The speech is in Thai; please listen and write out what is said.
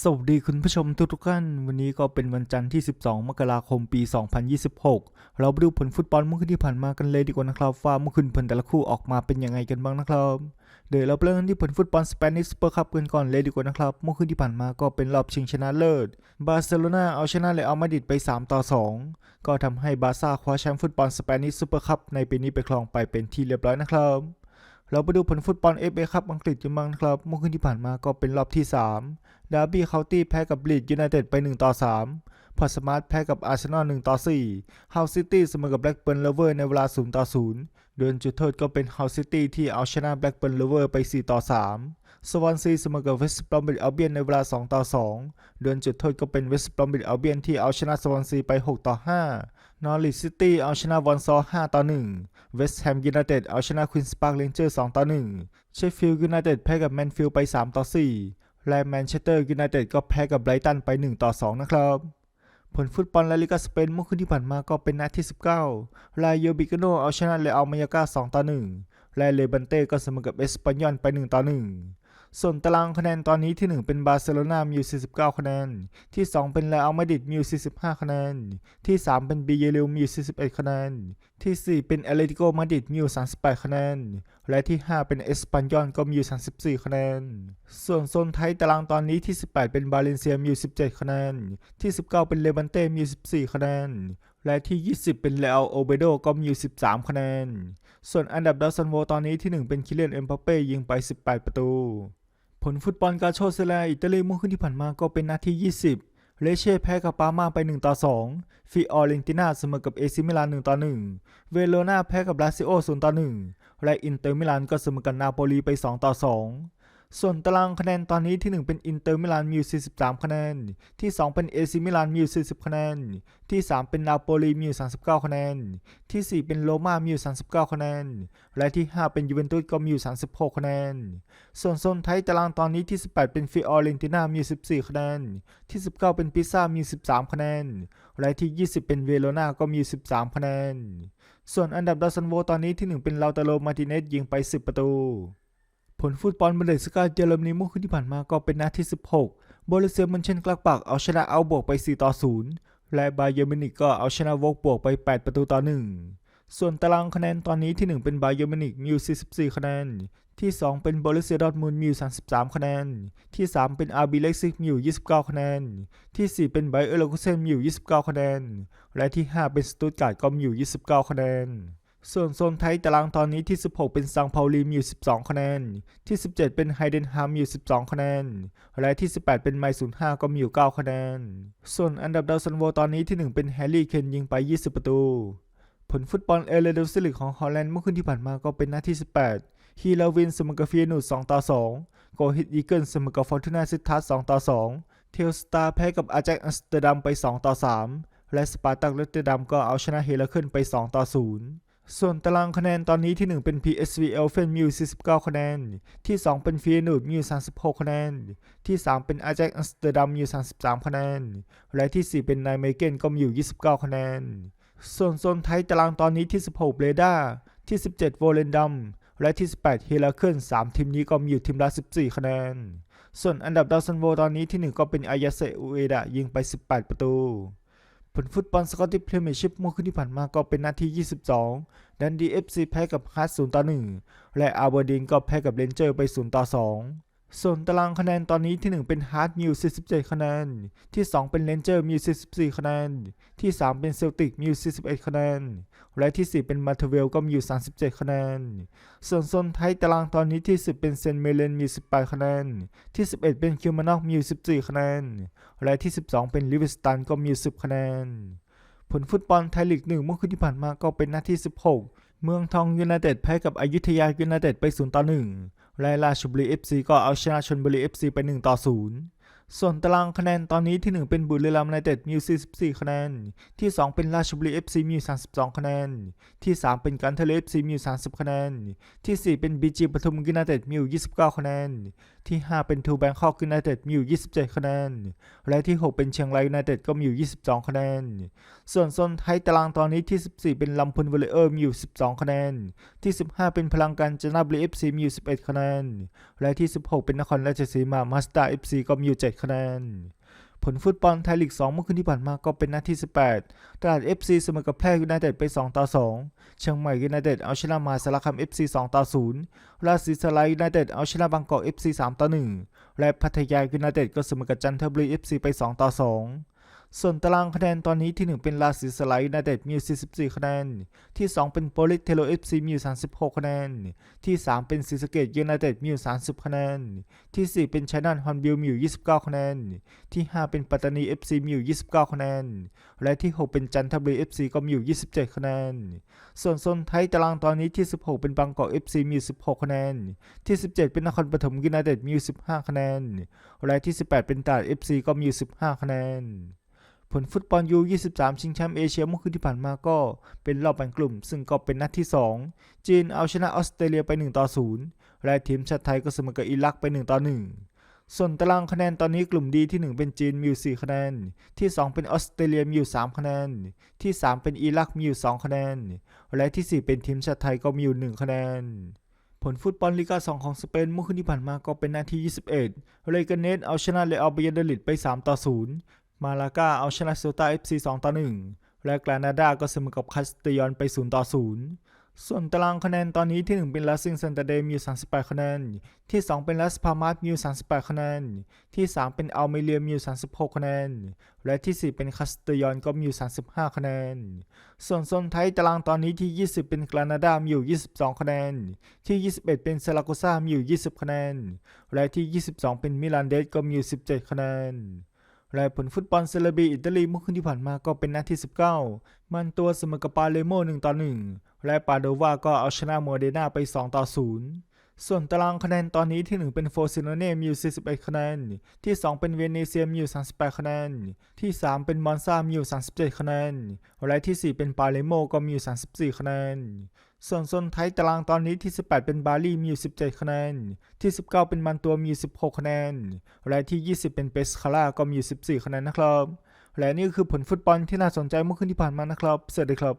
สวัสดีคุณผู้ชมทุกทุกท่าน วันนี้ก็เป็นวันจันทร์ที่ 12 มกราคม ปี 2026 เราไปดูผลฟุตบอลเมื่อคืนที่ผ่านมากันเลยดีกว่านะครับว่าเมื่อคืนผลแต่ละคู่ออกมาเป็นยังไงกันบ้างนะครับ เดี๋ยวเราไปเริ่มกันที่ผลฟุตบอลสเปนิชซูเปอร์คัพกันก่อนเลยดีกว่านะครับ เมื่อคืนที่ผ่านมาก็เป็นรอบชิงชนะเลิศ บาร์เซโลนาเอาชนะเรอัลมาดริดไป 3 ต่อ 2 ก็ทำให้บาร์ซ่าคว้าแชมป์ฟุตบอลสเปนิชซูเปอร์คัพในปีนี้ไปครองไปเป็นที่เรียบร้อยนะครับ เราไปดูผลฟุตบอลเอฟเอคัพอังกฤษกันบ้างครับ เมื่อคืนที่ผ่านมาก็เป็นรอบที่ 3 ดาร์บี้เคาน์ตี้แพ้กับลีดยูไนเต็ดไป 1 ต่อ 3 พอสมาร์ทแพ้กับอาร์เซนอล1ต่อ4เฮาซิตี้เสมอกับแบล็กเบิร์นเลเวอร์ในเวลา0ต่อ0โดนจุดโทษก็เป็นเฮาซิตี้ที่เอาชนะแบล็กเบิร์นเลเวอร์ไป 4 ต่อ 3 สวอนซีเสมอกับเวสต์บรอมบิดอัลเบียนในเวลา 2 ต่อ2โดยจุดโทษก็เป็นเวสต์บรอมบิดอัลเบียนที่เอาชนะสวอนซีไป 6 ต่อ 5 นอริทซิตี้เอาชนะวอนซอ5ต่อ 1 เวสต์แฮมยูไนเต็ดเอาชนะควีนส์ปาร์คเลนเจอร์ 2 ต่อ 1 เชฟฟิลด์ยูไนเต็ดแพ้กับแมนฟิลด์ไป 3 ต่อ 4 และแมนเชสเตอร์ยูไนเต็ดก็แพ้กับไบรตันไป 1 ต่อ 2 นะครับผลฟุตบอลลาลิกาสเปนเมื่อคืนที่ผ่านมาก็เป็นนัดที่ 19 ลาโยบิกโนเอาชนะเลอัลมายากา2ต่อ1และเลบันเต้ก็เสมอกับเอสปันยอนไป 1 ต่อ 1 ส่วนตารางคะแนนตอนนี้ที่ 1 เป็นบาร์เซโลนามีอยู่ 49 คะแนน ที่ 2 เป็นเรอัลมาดริดมีอยู่ 45 คะแนน ที่ 3 เป็นบีเยริลมีอยู่ 41 คะแนน ที่ 4 เป็นแอเลติโกมาดริดมีอยู่ 38 คะแนน และที่ 5 เป็นเอสปันยอนก็มีอยู่ 34 คะแนน ส่วนโซนไทยตารางตอนนี้ที่ 18 เป็นบาเลนเซียมีอยู่ 17 คะแนน ที่ 19 เป็นเลบันเต้มีอยู่ 14 คะแนนและที่ 20 เป็นเรอัลโอเบโดก็มีอยู่ 13 คะแนน ส่วนอันดับดาวซันโวตอนนี้ที่ 1 เป็นคิเลนเอ็มบัเป้ยิงไป 18 ประตู ผลฟุตบอลกาโชเซเลอิตาลีเมื่อคืนที่ผ่านมาก็เป็นนาที 20 เลเช่แพ้กับปามาไป 1 ต่อ 2 ฟิออเรนติน่าเสมอกับเอซิมิลาน 1 ต่อ 1 เวโรนาแพ้กับลาซิโอ 0 ต่อ 1 และอินเตอร์มิลานก็เสมอกับนาโปลีไป 2 ต่อ 2 ส่วนตารางคะแนนตอนนี้ที่ 1 เป็นอินเตอร์มิลานมีอยู่ 43 คะแนน ที่ 2 เป็นเอซิมิลานมีอยู่ 40 คะแนน ที่ 3 เป็นนาโปลีมีอยู่ 39 คะแนน ที่ 4 เป็นโรม่ามีอยู่ 39 คะแนน และที่ 5 เป็นยูเวนตุสก็มีอยู่ 36 คะแนน ส่วนโซนไทยตารางตอนนี้ที่ 18 เป็นฟิออเรนติน่ามี 14 คะแนน ที่ 19 เป็นพิซซ่ามี 13 คะแนน และที่ 20 เป็นเวโรนาก็มี 13 คะแนน ส่วนอันดับดาวซันโวตอนนี้ที่ 1 เป็นลาเตโรมาติเนสยิงไป 10 ประตู ผลฟุตบอลบุนเดสกาเยอรมนีเมื่อคืนที่ผ่านมาก็เป็นนัดที่ 16 โบรุเซียมันเชนกลักปักเอาชนะเอาบวกไป 4 ต่อ 0 และบาเยอร์มินิกก็เอาชนะวกบวกไป 8 ประตูต่อ 1 ส่วนตารางคะแนนตอนนี้ที่ 1 เป็นบาเยอร์มินิกมีอยู่44 คะแนน ที่ 2 เป็นบรเซียดอทมุนด์มีอยู่33 คะแนน ที่ 3 เป็นอาร์บีเล็กซิกมีอยู่ 29 คะแนน ที่ 4 เป็นไบเออร์เลกุเซนมีอยู่ 29 คะแนน และที่ 5 เป็นสตูตการ์ดก็มีอยู่ 29 คะแนน ส่วนโซนไทยตารางตอนนี้ที่ 16 เป็นซังเปาลีมีอยู่ 12 คะแนน ที่ 17 เป็นไฮเดนฮามมีอยู่ 12 คะแนน และที่ 18 เป็นไมศูนย์5ก็มีอยู่ 9 คะแนน ส่วนอันดับดาวซันโวตอนนี้ที่ 1 เป็นแฮร์รี่เคนยิงไป 20 ประตู ผลฟุตบอลเอเลเดลซิลิกของฮอลแลนด์เมื่อคืนที่ผ่านมาก็เป็นนัดที่ 18 ฮีลาวินเสมอกับฟีนูด2ต่อ 2 โกฮิตอีเกิลเสมอกับฟอร์ตูนาซิทัส2ต่อ 2 เทลสตาร์แพ้กับอาแจ็คอัมสเตอร์ดัมไป 2 ต่อ 3 และสปาร์ตักเลตเตอร์ดัมก็เอาชนะเฮลาเคิลไป 2 ต่อ 0 ส่วนตารางคะแนนตอนนี้ที่ 1 เป็น PSV เอลเฟนมิว49 คะแนน ที่ 2 เป็นฟีนูดมิว36 คะแนน ที่ 3 เป็นอาแจ็คอัมสเตอร์ดัมมิว33 คะแนน และที่ 4 เป็นไนเมเกนก็มีอยู่ 29 คะแนน ส่วนโซนไทยตารางตอนนี้ที่ 16เรดาที่ 17โวเลนดัมและที่ 18เฮลาเคิล3ทีมนี้ก็มีอยู่ทีมละ 14 คะแนน ส่วนอันดับดาวซันโวตอนนี้ที่ 1 ก็เป็นอายาเซอุเอดะยิงไป 18 ประตู ผลฟุตบอลสกอตติชพรีเมียร์ชิพเมื่อคืนที่ผ่านมาก็เป็นนาที 22 ดันดีเอฟซีแพ้กับฮาร์ต0ต่อ 1 และอาร์เบอร์ดินก็แพ้กับเรนเจอร์ไป 0 ต่อ 2 ส่วนตารางคะแนนตอนนี้ที่ 1 เป็นฮาร์ตมิว47 คะแนน ที่ 2 เป็นเรนเจอร์มิว44 คะแนน ที่ 3 เป็นเซลติกมิว41 คะแนน และที่ 4 เป็นมาเทเวลก็มีอยู่37 คะแนน ส่วนโซนไทยตารางตอนนี้ที่ 10 เป็นเซนเมเลนมี18 คะแนน ที่ 11 เป็นคิวมานอกมี14 คะแนน และที่ 12 เป็นลิเวสตันก็มีอยู่10 คะแนน ผลฟุตบอลไทยลีกหนึ่งเมื่อคืนที่ผ่านมาก็เป็นนัดที่ 16 เมืองทองยูไนเต็ดแพ้กับอยุธยายูไนเต็ดไป0ต่อ1 ไลล่าชบุรี FC ก็เอาชนะชลบุรี FC ไป 1 ต่อ 0 ส่วนตารางคะแนนตอนนี้ที่ 1 เป็นบุรีรัมย์ไนเต็ดมี44 คะแนน ที่ 2 เป็นราชบุรี FC มีอยู่32 คะแนน ที่ 3 เป็นกันทะเล FC มีอยู่30 คะแนน ที่ 4 เป็นบีจีปทุมยูไนเต็ดมีอยู่29 คะแนนที่ 5 เป็นทูแบงคอกยูไนเต็ดมีอยู่ 27 คะแนน และที่ 6 เป็นเชียงรายยูไนเต็ดก็มีอยู่ 22 คะแนน ส่วนโซนไทยตารางตอนนี้ที่ 14 เป็นลำพูนวอลเลเยอร์มีอยู่ 12 คะแนน ที่ 15 เป็นพลังการจนาบุรีเอฟซีมีอยู่ 11 คะแนน และที่ 16 เป็นนครราชสีมามาสตาร์เอฟซีก็มีอยู่ 7 คะแนน ผลฟุตบอลไทยลีก 2 เมื่อคืนที่ผ่านมาก็เป็นนัดที่ 18ตลาด FC เสมอกับแพร่ยูไนเต็ดไป 2 ต่อ 2 เชียงใหม่ยูไนเต็ดเอาชนะมาสารคาม FC 2 ต่อ 0 ราชสีสลายยูไนเต็ดเอาชนะบางกอก FC 3 ต่อ 1 และพัทยายูไนเต็ดก็เสมอกับจันทบุรี FC ไป 2 ต่อ 2 ส่วนตารางคะแนนตอนนี้ที่ 1 เป็นราสีสไลายยูไนเต็ดมีอยู่44 คะแนน ที่ 2 เป็นโปลิเทโล FC มีอยู่36 คะแนน ที่ 3 เป็นศรีสเกดยูไนเต็ดมีอยู่30 คะแนน ที่ 4 เป็นชันาทฮอนบิลมีอยู่29 คะแนน ที่ 5 เป็นปัตตานี FC มีอยู่29 คะแนน และที่ 6 เป็นจันทบุรี FC ก็มีอยู่ 27 คะแนน ส่วนโซนไทยตารางตอนนี้ที่ 16 เป็นบางกอก FC มีอยู่16 คะแนน ที่ 17 เป็นนครปฐมยูไนเต็ดมีอยู่15 คะแนน และที่ 18 เป็นตราด FC ก็มีอยู่15 คะแนน ผลฟุตบอลยู23 ชิงแชมป์เอเชียเมื่อคืนที่ผ่านมาก็เป็นรอบแบ่งกลุ่ม ซึ่งก็เป็นนัดที่ 2 จีนเอาชนะออสเตรเลียไป 1 ต่อ 0 และทีมชาติไทยก็เสมอกับอิรักไป 1 ต่อ 1 ส่วนตารางคะแนนตอนนี้กลุ่มดีที่ 1 เป็นจีนมีอยู่ 4 คะแนน ที่ 2 เป็นออสเตรเลียมีอยู่ 3 คะแนน ที่ 3 เป็นอิรักมีอยู่ 2 คะแนน และที่ 4 เป็นทีมชาติไทยก็มีอยู่ 1 คะแนนผลฟุตบอลลีกา 2 ของสเปนเมื่อคืนที่ผ่านมาก็เป็นนาที 21 เรกาเนสเอาชนะเรอัลเบยาเดลิดไป 3 ต่อ 0 มาลากาเอาชนะเซลตาเอฟซี2ต่อ1และกรานาดาก็เสมอกับคาสเตยอนไป0ต่อ0ส่วนตารางคะแนนตอนนี้ที่ 1 เป็นลาซิงเซันตาเดมีอยู่38 คะแนน ที่ 2 เป็นลาสพามาสมีอยู่38 คะแนน ที่ 3 เป็นอัลเมเรียมีอยู่36 คะแนน และที่ 4 เป็นคาสเตยอนก็มีอยู่ 35 คะแนน ส่วนโซนไทยตารางตอนนี้ที่ 20 เป็นกรานาดามีอยู่ 22 คะแนน ที่ 21 เป็นเซราโกซามีอยู่ 20 คะแนน และที่ 22 เป็นมิลานเดสก็มีอยู่ 17 คะแนน และผลฟุตบอลเซเลบีอิตาลีเมื่อคืนที่ผ่านมาก็เป็นนัดที่ 19 มันตัวเสมอกับปาเลโม1ต่อ1และปาโดวาก็เอาชนะโมเดนาไป 2 ต่อ 0 ส่วนตารางคะแนนตอนนี้ที่ 1 เป็นโฟซิโนเน่มีอยู่ 41 คะแนน ที่ 2 เป็นเวเนเซียมีอยู่ 38 คะแนน ที่ 3 เป็นมอนซามีอยู่ 37 คะแนน และที่ 4 เป็นปาเลโมก็มีอยู่ 34 คะแนน ส่วนโซนไทยตารางตอนนี้ที่ 18 เป็นบาลีมีอยู่ 17 คะแนน ที่ 19 เป็นมันตัวมี 16 คะแนน และที่ 20 เป็นเปสคาร่าก็มีอยู่14 คะแนนนะครับ และนี่ก็คือผลฟุตบอลที่น่าสนใจเมื่อคืนที่ผ่านมานะครับ สวัสดีครับ